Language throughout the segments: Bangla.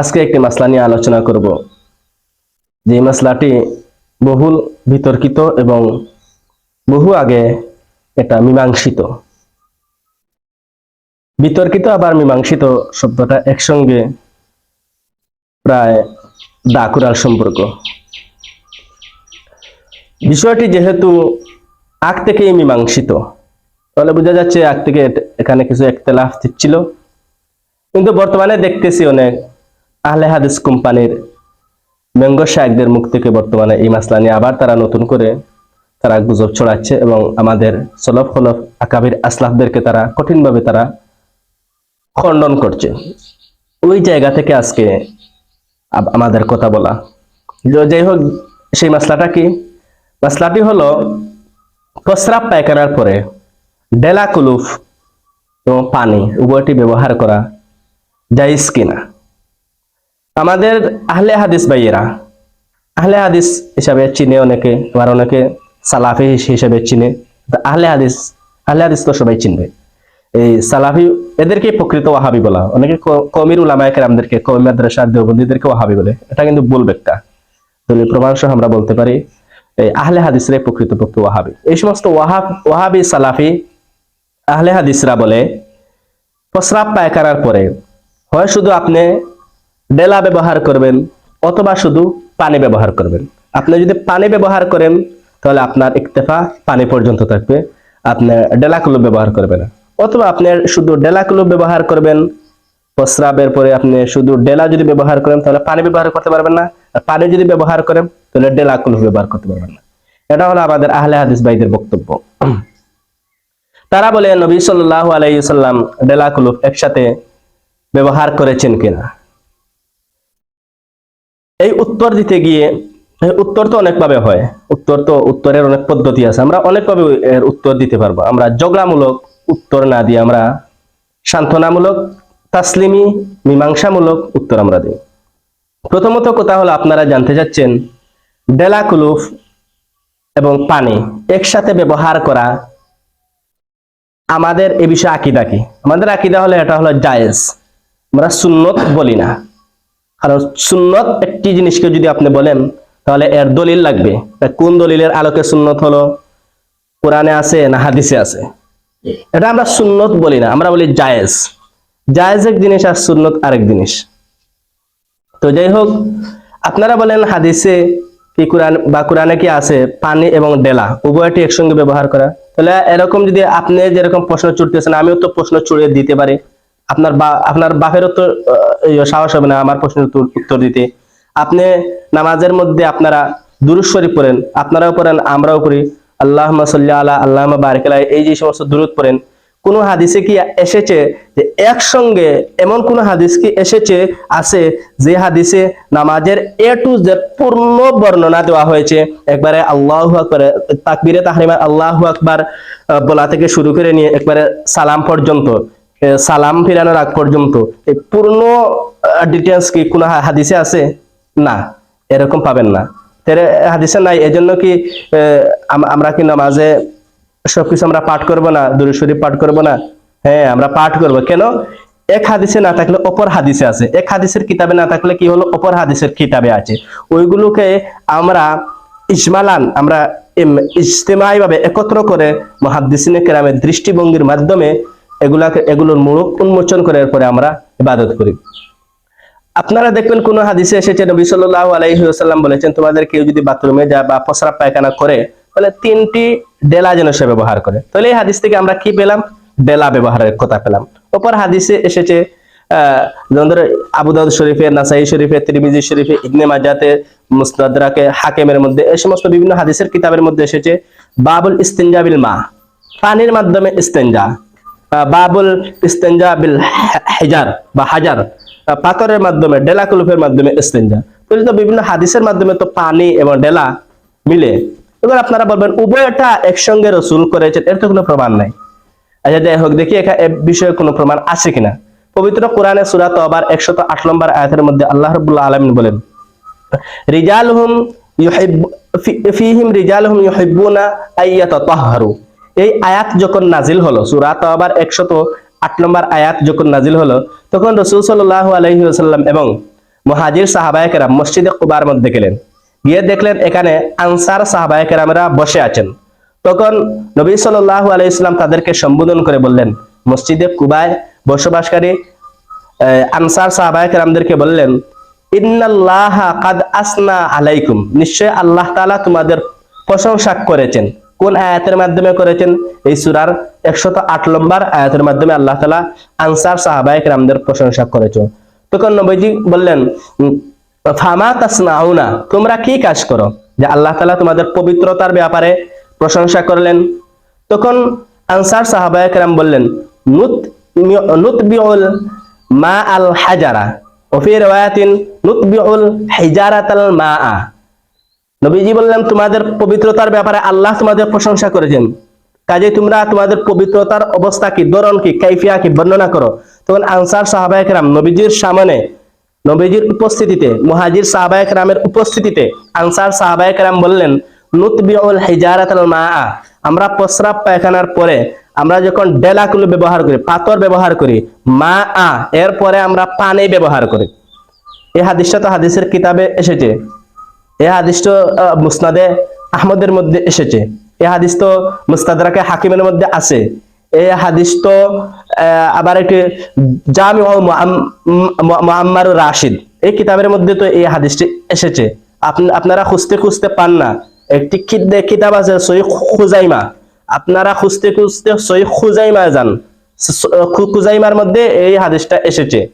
আজকে একটি মাসলা নিয়ে আলোচনা করব। যে মাসলাটি বহুল বিতর্কিত এবং বহু আগে এটা মীমাংসিত। বিতর্কিত আবার মীমাংসিত শব্দটা একসঙ্গে প্রায় দাকুরাল সম্পর্ক। বিষয়টি যেহেতু আগ থেকেই মীমাংসিত, তাহলে বোঝা যাচ্ছে আগ থেকে এখানে কিছু একতলাফ ছিল। কিন্তু বর্তমানে দেখতেছি অনেক আহলে হাদিস কোম্পানির ম্যাঙ্গো শায়কদের মুখ থেকে বর্তমানে এই মাসলা নিয়ে আবার তারা নতুন করে তারা গুজব ছড়াচ্ছে এবং আমাদের সলফ হলফ আকাবির আসলাফদেরকে তারা কঠিনভাবে তারা খণ্ডন করছে। ওই জায়গা থেকে আজকে আমাদের কথা বলা। যাই হোক, সেই মাসলাটা কি? মাসলাটি হলো প্রস্রাব পায়খানার পরে ডেলা কুলুফ এবং পানি উভয়টি ব্যবহার করা জাইজ কিনা? আমাদের আহলে হাদিস ভাইয়েরা, আহলে হাদিস হিসাবে চিনে অনেকে, আবার অনেকে সালাফি হিসেবে চিনে। আহলে হাদিস আহলে হাদিস তো সবাই চিনবে। এই সালাফি এদেরকে প্রকৃত ওয়াহাবি বলা অনেকে কমির উলামায়ে কেরামদেরকে, কমি মাদ্রাসা দেওবন্দীদেরকে ওয়াহাবি বলে। এটা কিন্তু ভুল ব্যাখ্যা। দলীয় প্রমাণ সহ আমরা বলতে পারি, এই আহলে হাদিসরাই প্রকৃতপক্ষ ওয়াহাবি। এই সমস্ত ওয়াহাব, ওয়াহাবি সালাফি আহলে হাদিসরা বলে, প্রস্রাব পায়খানার পরে হয় শুধু আপনি ডেলা ব্যবহার করবেন অথবা শুধু পানি ব্যবহার করবেন। আপনি যদি পানি ব্যবহার করেন, তাহলে আপনার ইকতেফা পানি পর্যন্ত থাকবে। আপনি ডেলা কুলুপ ব্যবহার করবেন। অথবা আপনি শুধু ডেলা কুলুপ ব্যবহার করবেন প্রস্রাবের পরে আপনি শুধু ডেলা যদি ব্যবহার করেন, তাহলে পানি ব্যবহার করতে পারবেন না। আর পানি যদি ব্যবহার করেন, তাহলে ডেলা কুলুপ ব্যবহার করতে পারবেন না। এটা হলো আমাদের আহলে হাদিস ভাইদের বক্তব্য। তারা বলে, নবী সাল্লাল্লাহু আলাইহি সাল্লাম ডেলা কুলুপ একসাথে ব্যবহার করেছেন কিনা? এই উত্তর দিতে গিয়ে উত্তর তো অনেকভাবে হয়। উত্তর তো উত্তরের অনেক পদ্ধতি আছে। আমরা অনেকভাবে এর উত্তর দিতে পারব। আমরা ঝগড়ামূলক উত্তর না দিয়ে আমরা সান্ত্বনামূলক, তাসলিমি, মীমাংসামূলক উত্তর আমরা দিই। প্রথমত কথা হলো, আপনারা জানতে চাচ্ছেন, ডেলা কুলুফ এবং পানি একসাথে ব্যবহার করা আমাদের এ বিষয়ে আকিদা কি? আমাদের আকিদা হলো, এটা হলো জায়েজ। আমরা সুন্নত বলি না। কারণ সুন্নত একটি জিনিসকে যদি আপনি বলেন, তাহলে এর দলিল লাগবে। কোন দলিলের আলোকে সুন্নত হলো? কোরআনে আছে না হাদিসে আছে? এটা আমরা সুন্নত বলি না, আমরা বলি জায়েজ। জায়েজ এক জিনিস আর সুন্নত আরেক জিনিস। তো যাই হোক, আপনারা বলেন হাদিসে কি কোরআন বা কোরআনে কি আছে? পানি এবং ডেলা, উভয়টি একসঙ্গে ব্যবহার করা। তাহলে এরকম যদি আপনি যেরকম প্রশ্ন ছুটতেছেন, আমিও তো প্রশ্ন ছুড়ে দিতে পারি। আপনার বা, আপনার বাপেরও তো ইয়ে সাহস হবে না আমার প্রশ্নের উত্তর- দিতে। আপনি নামাজের মধ্যে আপনারা দুরুদ শরীফ পড়েন, আপনারাও পড়েন, আমরাও করি আল্লাহ সাল্লি আলা আল্লাহ বারিকালা এই যে সমস্ত দুরুদ পড়েন। কোন হাদিসে কি এসেছে যে একসঙ্গে, এমন কোন হাদিস কি এসেছে, আছে যে হাদিসে নামাজের এ টু জেড পূর্ণ বর্ণনা দেওয়া হয়েছে? একবারে আল্লাহু আকবার, তাকবীরে তাহরিমা, আল্লাহ আকবার বলা থেকে শুরু করে নিয়ে একবারে সালাম পর্যন্ত। সালাম ফিরানোর আগ পর্যন্ত। এই পূর্ণ ডিটেলস কি কোন হাদিসে আছে? না, এরকম পাবেন না। হাদিসে নাই, এজন্য কি আমরা কি নামাজে সবকিছু আমরা পাঠ করব না? দুরূদ শরীফ পাঠ করব না? হ্যাঁ আমরা পাঠ করব। কেন? এক হাদিসে না থাকলে অপর হাদিসে আছে। এক হাদিসের কিতাবে না থাকলে কি হলো? অপর হাদিসের কিতাবে আছে। ওইগুলোকে আমরা ইজমালান, আমরা ইজতেমাই ভাবে একত্র করে মহাদ্দিসিনে কেরামের দৃষ্টিভঙ্গির মাধ্যমে এগুলাকে, এগুলোর মুখ উন্মোচন করে এরপরে আমরা ইবাদত করি। আপনারা দেখবেন কোন হাদিসে এসেছে নবী সাল্লাল্লাহু আলাইহি ওয়াসাল্লাম বলেছেন, তোমাদের কেউ যদি বাথরুমে যায় বা প্রস্রাব পায়খানা করে, তাহলে তিনটি ডেলা যেন সে ব্যবহার করে। তাহলে এই হাদিস থেকে আমরা কি পেলাম? ডেলা ব্যবহারের কথা পেলাম। অপর হাদিসে এসেছে যেমন ধরো আবু দাউদ শরীফে, নাসাই শরীফে, তিরমিজি শরীফে, ইবনে মাজাতে, মুসনাদরাকে, হাকিমের মধ্যে, এই সমস্ত বিভিন্ন হাদিসের কিতাবের মধ্যে এসেছে, বাবুল ইস্তিনজা বিল মা পানির মাধ্যমে ইস্তেঞ্জা বাবুল ইস্তেঞ্জা বিল হেজার বা হাজার পাথরের মাধ্যমে, ডেলা কুলুফের মাধ্যমে ইস্তেঞ্জা তো বিভিন্ন হাদিসের মাধ্যমে তো পানি এবং ডেলা মিলে। এবার আপনারা বলবেন, উভয়টা একসঙ্গে রসুল করেছেন, এর তো কোনো প্রমাণ নাই। আচ্ছা যাই হোক, দেখি এখানে বিষয়ে কোনো প্রমাণ আছে কিনা। পবিত্র কোরআনে সূরা তওবার 108 নম্বর আয়াতের মধ্যে আল্লাহ রাব্বুল আলামিন বলেন ইউহিব্বু ফি- ফীহিম রিজালুহুম ইউহিব্বুনা আইয়াতাতাহহারু। এই আয়াত যখন নাজিল হলো, সূরা তওবার 108 নম্বর আয়াত যখন নাজিল হলো, তখন রাসূল সাল্লাল্লাহু আলাইহি ওয়াসাল্লাম এবং মহাজির সাহাবায়কেরা মসজিদে কুবার মধ্যে গেলেন। গিয়ে দেখলেন এখানে আনসার সাহাবায়কেরামেরা বসে আছেন। তখন নবী সাল্লাহ আলাই ইসলাম তাদেরকে সম্বোধন করে বললেন, মসজিদে কুবায় বসবাসকারী আনসার সাহাবায়কেরামদেরকে বললেন, ইন্নাল্লাহ কাদ আসনা আলাইকুম। নিশ্চয় আল্লাহ তাআলা তোমাদের প্রশংসা করেছেন। কোন আয়াতের মাধ্যমে করেছেন? এই সূরার 108 নম্বর আয়াতের মাধ্যমে আল্লাহ তালা আনসার সাহাবায়ে কেরামদের প্রশংসা করেছেন। তখন নবীজি বললেন ফামা তাসনাউনা, তোমরা কি কাজ করো? যে আল্লাহ তাআলা তোমাদের পবিত্রতার ব্যাপারে প্রশংসা করলেন। তখন আনসার সাহাবায়ে কেরাম বললেন, নুত, নুতবিউল মা আল হাজারা ওফি রিওয়ায়াতিন নুতবিউল হিজারাতাল মাআ। নবীজি বললেন, তোমাদের পবিত্রতার ব্যাপারে আল্লাহ তোমাদের প্রশংসা করেছেন। কাজে তোমরা তোমাদের পবিত্রতার অবস্থা কি, ধরন কি, কাইফিয়া কি, বর্ণনা করো। তখন আনসার সাহাবায়ে কেরাম নবীজির সামনে, নবীজির উপস্থিতিতে, মুহাজির সাহাবায়ে কেরামের উপস্থিতিতে আনসার সাহাবায়ে কেরাম বললেন আমরা প্রস্রাব পায়খানার পরে আমরা যখন ডেলাগুলো ব্যবহার করি, পাথর ব্যবহার করি মা আ এরপরে আমরা পানি ব্যবহার করি। এই হাদিসটা তো হাদিসের কিতাবে এসেছে। এই হাদিস তো মুসনাদে আহমদের মধ্যে এসেছে। এই হাদিস তো মুস্তাদাকে হাকিমের মধ্যে আছে। এই হাদিস তো আবার একটি জামি মোহাম্মার রাশিদ। এই কিতাবের মধ্যে তো এই হাদিসটি এসেছে। আপনি- আপনারা খুঁজতে খুঁজতে পান না। একটি কিতাব আছে সই খুজাইমা। আপনারা খুঁজতে খুঁজতে সই খুজাইমা যান। খুজাইমার মধ্যে এই হাদিসটা এসেছে।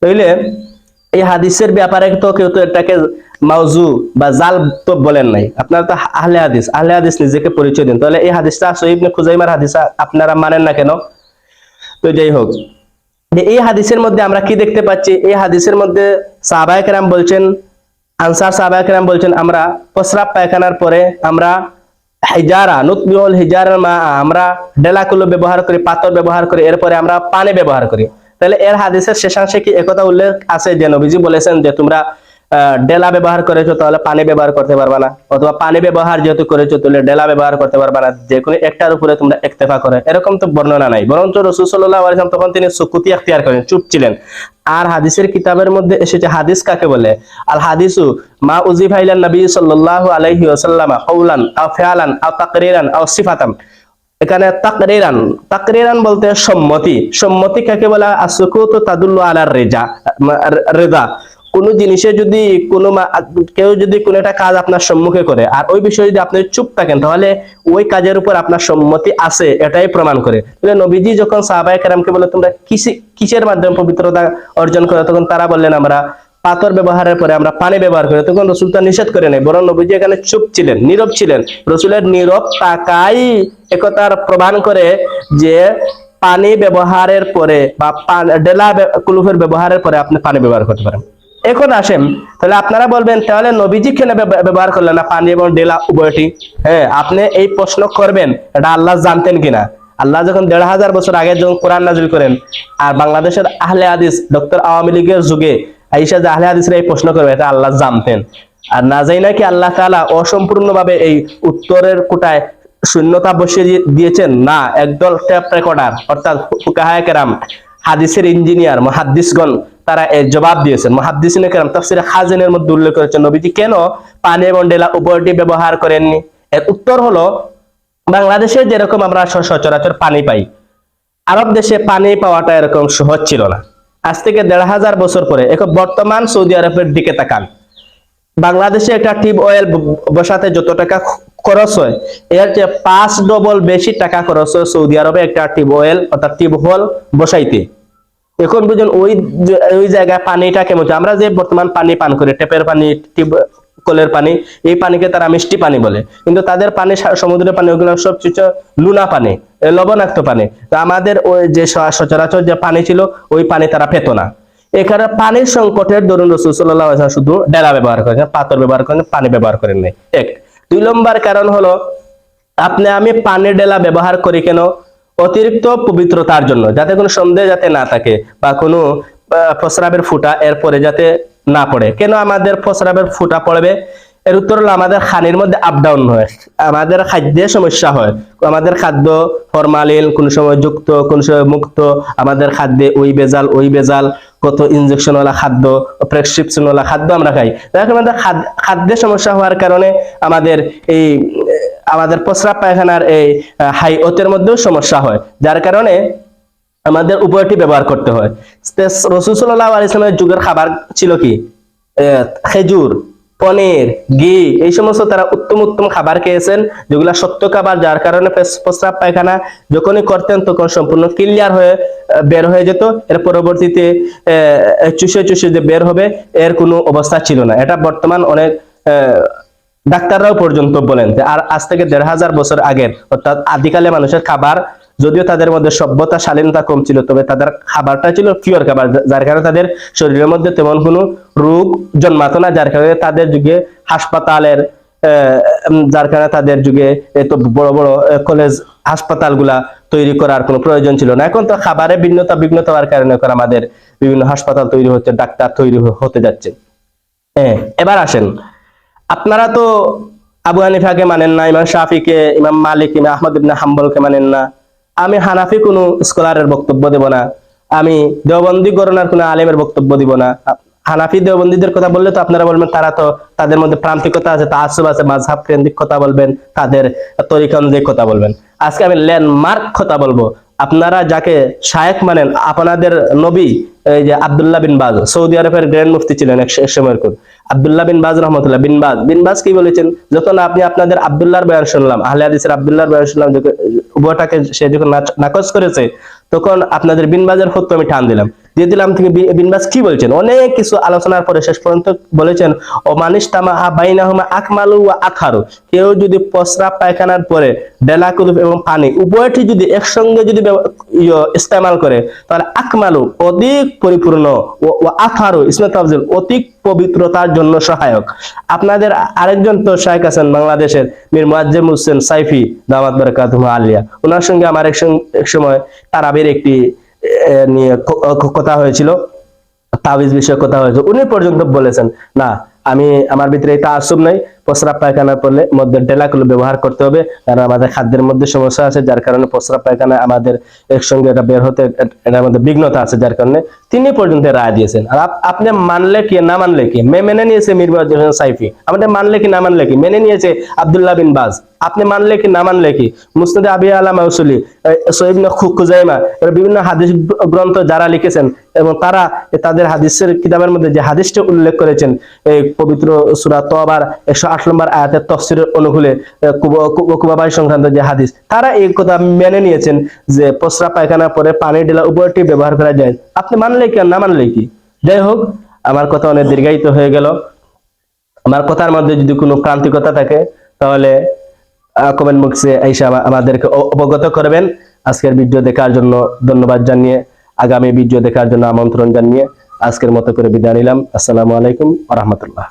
তাইলে এই হাদিসের ব্যাপারে তো কেউ তো এটাকে মাউজু বা জাল তো বলেন নাই। আপনারা তো আহলে হাদিস আহলে হাদিস নিজেকে পরিচয় দিন। তাহলে এই হাদিসটা সহিব খুজাইমার হাদিস, আপনারা মানেন না কেন? তো যাই হোক এই হাদিসের মধ্যে আমরা কি দেখতে পাচ্ছি? এই হাদিসের মধ্যে সাহাবায়ে কেরাম বলছেন, আনসার সাহাবায়ে কেরাম বলছেন, আমরা প্রস্রাব পায়খানার পরে আমরা হিজারা নুতবিউল হিজারার মা, আমরা ডেলাকুলো ব্যবহার করি, পাথর ব্যবহার করি, এরপরে আমরা পানি ব্যবহার করি। তাহলে এর হাদিসের শেষাংশে কি একথা উল্লেখ আছে যে নবীজি বলেছেন যে তোমরা ডেলা ব্যবহার করেছ তাহলে পানি ব্যবহার করতে পারবা না। অথবা পানি ব্যবহার যেহেতু করেছ তাহলে ডেলা ব্যবহার করতে পারবা না। যে কোনো একটার উপরে তোমরা একতেফা করে। এরকম তো বর্ণনা নাই। বরঞ্চ রসুল সাল্লাহ আলাইসালাম তখন তিনি সুকুতি এখতিয়ার করেন, চুপ ছিলেন। আর হাদিসের কিতাবের মধ্যে এসেছে, হাদিস কাকে বলে? আল হাদিসু, মা উজিফা ইলান নবী সাল্লাল্লাহু আলাইহি ওয়াসাল্লাম কওলান আও ফিআলান আও তাকরিরান আও সিফাতান। এখানে তাকরিরান তাকরিরান বলতে সম্মতি। সম্মতি কাকে বলা? আসুকুত তাদুল্লু আলা রেজা রেজা। কোন জিনিসে যদি কোনো কেউ যদি কোনো একটা কাজ আপনার সম্মুখে করে, আর ওই বিষয়ে যদি আপনি চুপ থাকেন, তাহলে ওই কাজের উপর আপনার সম্মতি আছে, এটাই প্রমাণ করে। নবীজি যখন সাহাবায়ে কেরামকে বলে, তোমরা কিসে কিসের মাধ্যমে পবিত্রতা অর্জন করে? তখন তারা বললেন, আমরা পাথর ব্যবহারের পরে আমরা পানি ব্যবহার করি। তখন রসুল তা নিষেধ করে নেই বরং নবীজি এখানে চুপ ছিলেন, নীরব ছিলেন। রসুলের নীরব তাকাই একতার প্রমাণ করে যে পানি ব্যবহারের পরে বা ডেলা কুলুফের ব্যবহারের পরে আপনি পানি ব্যবহার করতে পারেন। এখন আসেন, তাহলে আপনারা বলবেন, তাহলে নবীজি কেন ব্যবহার করলেন না? পানি এবং ডেলা উভয়টি? হ্যাঁ আপনি এই প্রশ্ন করবেন, এটা আল্লাহ জানতেন কিনা? আল্লাহ যখন দেড় হাজার বছর আগে যখন কোরআন নাজিল করেন, আর বাংলাদেশের আহলে হাদিস, ডক্টর আওয়ামী লীগের যুগে আইসা যে আহলে হাদিসরা এই প্রশ্ন করবে, এটা আল্লাহ জানতেন। আর না যাই নাকি আল্লাহ তাআলা অসম্পূর্ণভাবে এই উত্তরের কোটায় শূন্যতা বসিয়ে দিয়েছেন? না, একদল টেপ রেকর্ডার অর্থাৎ ফুকাহায়ে কেরাম, হাদিসের ইঞ্জিনিয়ার মহাদ্দিসগণ তারা এর জবাব দিয়েছেন। মহাদ্দিসিন কেরাম তাফসিরে খাজিনের মধ্যে উল্লেখ করেছেন, নবীজি কেন পানি এবং ডেলা উভয়টি ব্যবহার করেননি? এর উত্তর হলো, বাংলাদেশে যেরকম আমরা সচরাচর পানি পাই, আরব দেশে পানি পাওয়াটা এরকম সহজ ছিল না। আজ থেকে দেড় হাজার বছর পরে, এখন বর্তমান সৌদি আরবের দিকে তাকান। বাংলাদেশে একটা টিউব অয়েল বসাতে যত টাকা খরচ হয়, এর চেয়ে পাঁচ ডবল বেশি টাকা খরচ হয় সৌদি আরবে একটা টিউব অয়েল অর্থাৎ টিউব হোল বসাইতে। এখন বুঝুন, ওই ওই জায়গায় পানিটা কেমন আমরা যে বর্তমান পানি পান করি, টেপের পানি কলের পানি, এই পানিকে তারা মিষ্টি পানি বলে। কিন্তু তাদের পানি সমুদ্রের পানি, ওগুলো সব কিছু লুনা পানি লবণাক্ত পানি। তো আমাদের ওই যে সচরাচর যে পানি ছিল, ওই পানি তারা পেত না। এখানে পানির সংকটের দরুন রসুল সাল্লাহ শুধু ডেলা ব্যবহার করেন, পাথর ব্যবহার করেন, পানি ব্যবহার করেন নাই। এক। দুই নম্বর কারণ হলো, আপনি আমি পানির ডেলা ব্যবহার করি কেন? অতিরিক্ত পবিত্রতার জন্য, যাতে কোনো সন্দেহ যাতে না থাকে বা কোনো প্রস্রাবের ফুটা এরপরে যাতে না পড়ে। কেন আমাদের প্রস্রাবের ফুটা পড়বে? এর উত্তর হলো আমাদের খানির মধ্যে আপ ডাউন হয়, আমাদের খাদ্যে সমস্যা হয়। আমাদের খাদ্য ফরমালিন কোন সময় যুক্ত, কোন সময় মুক্ত, আমাদের খাদ্যে ওই বেজাল ওই বেজাল, কত ইনজেকশনওয়ালা খাদ্য প্রেসক্রিপশনওয়ালা খাদ্য আমরা খাই। কারণে আমাদের খাদ- খাদ্যের সমস্যা হওয়ার কারণে আমাদের এই আমাদের প্রস্রাব পায়খানার এই হাই ওতের মধ্যেও সমস্যা হয়। যার কারণে আমাদের উভয়টি ব্যবহার করতে হয়। রসুল সাল্লাহ যুগের খাবার ছিল কি? খেজুর, পনির, ঘি, এই সমস্ত তারা উত্তম উত্তম খাবার খেয়েছেন, যেগুলা সত্য খাবার, যার কারণে প্রস্রাব পায়খানা যখনই করতেন তখন সম্পূর্ণ ক্লিয়ার হয়ে বের হয়ে যেত। এর পরবর্তীতে চুষে চুষে যে বের হবে, এর কোনো অবস্থা ছিল না। এটা বর্তমান অনেক ডাক্তাররাও পর্যন্ত বলেন আর আজ থেকে দেড় হাজার বছর আগের অর্থাৎ আদিকালে মানুষের খাবার যদিও তাদের মধ্যে সভ্যতা, শালীনতা কম ছিল, তবে তাদের খাবারটা ছিল পিওর খাবার যার কারণে তাদের শরীরের মধ্যে তেমন কোনো রোগ জন্মাতো না, যার কারণে তাদের যুগে হাসপাতালের যার কারণে তাদের যুগে এত বড় বড় কলেজ হাসপাতালগুলা তৈরি করার কোনো প্রয়োজন ছিল না। এখন তো খাবারে ভিন্নতা, বিঘ্নতা হওয়ার কারণে আমাদের বিভিন্ন হাসপাতাল তৈরি হচ্ছে, ডাক্তার তৈরি হতে যাচ্ছে। হ্যাঁ এবার আসেন। আপনারা তো আবু হানিফাকে মানেন না, ইমাম শাফিকে, ইমাম মালিক, ইমাম আহমদ ইবনা হাম্বলকে মানেন না। আমি হানাফি কোনো স্কলারের বক্তব্য দেব না। আমি দেওবন্দি গণনার কোনো আলেমের বক্তব্য দিব না। হানাফি দেওবন্দীদের কথা বললে তো আপনারা বলবেন, তারা তো তাদের মধ্যে প্রান্তিকতা আছে তাসুব আছে মাঝহাব কেন্দ্রিক কথা বলবেন, তাদের তরিকা অনুযায়ী কথা বলবেন। আজকে আমি ল্যান্ডমার্ক কথা বলব। আপনারা যাকে শায়েক মানেন, আপনাদের নবী, এই যে আব্দুল্লাহ বিন বাজ, সৌদি আরবের গ্র্যান্ড মুফতি ছিলেন এক সময়ের কোন আব্দুল্লাহ বিন বাজ রহমতুল্লাহ, বিন বাজ। বিন বাজ কি বলেছেন? যখন আপনি আপনাদের আব্দুল্লাহর বয়ান শুনলাম, আহলে হাদিসের আব্দুল্লাহর বয়ান শুনলাম, যখন, উভয়টাকে সে যখন নাকচ করেছে, তখন আপনাদের বিন বাজের হত্যা আমি টান দিলাম। দিয়ে দিলাম থেকে বি- বিন বাজ কি বলছেন? অনেক কিছু আলোচনার পরে শেষ পর্যন্ত বলেছেন ও মানিস তামা বাইনাহুমা আকমালু ওয়া আখারু। কেউ যদি প্রস্রাব পায়খানার পরে ডেলা ডেলাকুলুপ এবং পানি উভয়টি যদি একসঙ্গে যদি ইয়ে ইস্তেমাল করে, তাহলে আকমালু অধিক পরিপূর্ণ ও আথারু ইসমে তাফজিল, অধিক পবিত্রতার জন্য সহায়ক। আপনাদের আরেকজন তো শায়েক আছেন বাংলাদেশের মীর মুয়াজ্জেম হোসেন সাইফি, দামাত বারাকাতুহু আলিয়া। ওনার সঙ্গে আমার এক সময় তারাবির একটি নিয়ে কথা হয়েছিল তাবিজ বিষয়ে কথা হয়েছে উনি পর্যন্ত বলেছেন না আমি আমার ভিতরে এটা আসুম নাই, প্রস্রাব পায়খানা করলে মধ্যে ডেলাগুলো ব্যবহার করতে হবে, কারণ আমাদের খাদ্যের মধ্যে সমস্যা আছে, যার কারণে প্রস্রাব পায়খানা আমাদের একসঙ্গে এটা বের হতে এটার মধ্যে বিঘ্নতা আছে, যার কারণে তিনি পর্যন্ত রায় দিয়েছেন। আর আপ- আপনি মানলে কি, না মানলে কি? মে, মেনে নিয়েছে মিরবাজ সাইফি। আমাদের মানলে কি, না মানলে কি? মেনে নিয়েছে আব্দুল্লাহ বিন বাজ। আপনি মানলে কি, না মানলে কি? মুসনাদে আবি আলা মাউসুলি সৈব খুজাইমা বিভিন্ন হাদিস গ্রন্থ যারা লিখেছেন, এবং তারা তাদের হাদিসের কিতাবের মধ্যে যে হাদিসটা উল্লেখ করেছেন, এই পবিত্র সূরা তওবার 108 নম্বর আয়াতের তফসিরের অনুকূলে কুবাবাই সংক্রান্ত যে হাদিস, তারা এই কথা মেনে নিয়েছেন যে প্রস্রাব পায়খানা পরে পানি ঢেলা উভয়টি ব্যবহার করা যায়। আপনি মানলে কি আর না মানলে কি? যাই হোক, আমার কথা অনেক দীর্ঘায়িত হয়ে গেল। আমার কথার মধ্যে যদি কোনো প্রান্তিকতা থাকে, তাহলে কমেন্ট বক্সে এসে আমাদেরকে অবগত করবেন। আজকের ভিডিও দেখার জন্য ধন্যবাদ জানিয়ে, আগামী ভিডিও দেখার জন্য আমন্ত্রণ জানিয়ে আজকের মতো করে বিদায় নিলাম। আসসালামু আলাইকুম আ রহমতুল্লাহ।